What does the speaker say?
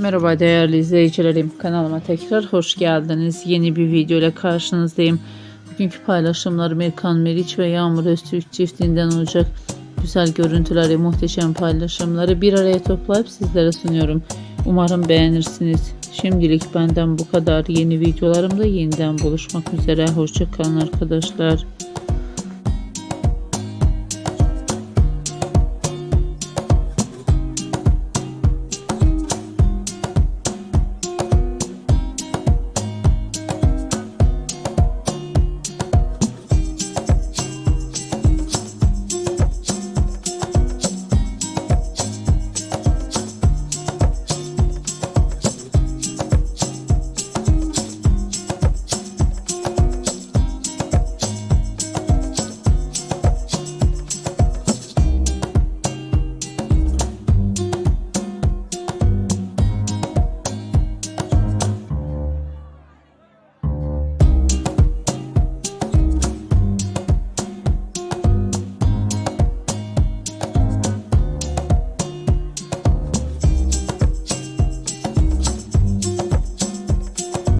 Merhaba değerli izleyicilerim. Kanalıma tekrar hoş geldiniz. Yeni bir video ile karşınızdayım. Bugünkü paylaşımlarım Erkan Meriç ve Yağmur Öztürk çiftinden olacak. Güzel görüntüleri, muhteşem paylaşımları bir araya toplayıp sizlere sunuyorum. Umarım beğenirsiniz. Şimdilik benden bu kadar. Yeni videolarımda yeniden buluşmak üzere. Hoşçakalın arkadaşlar.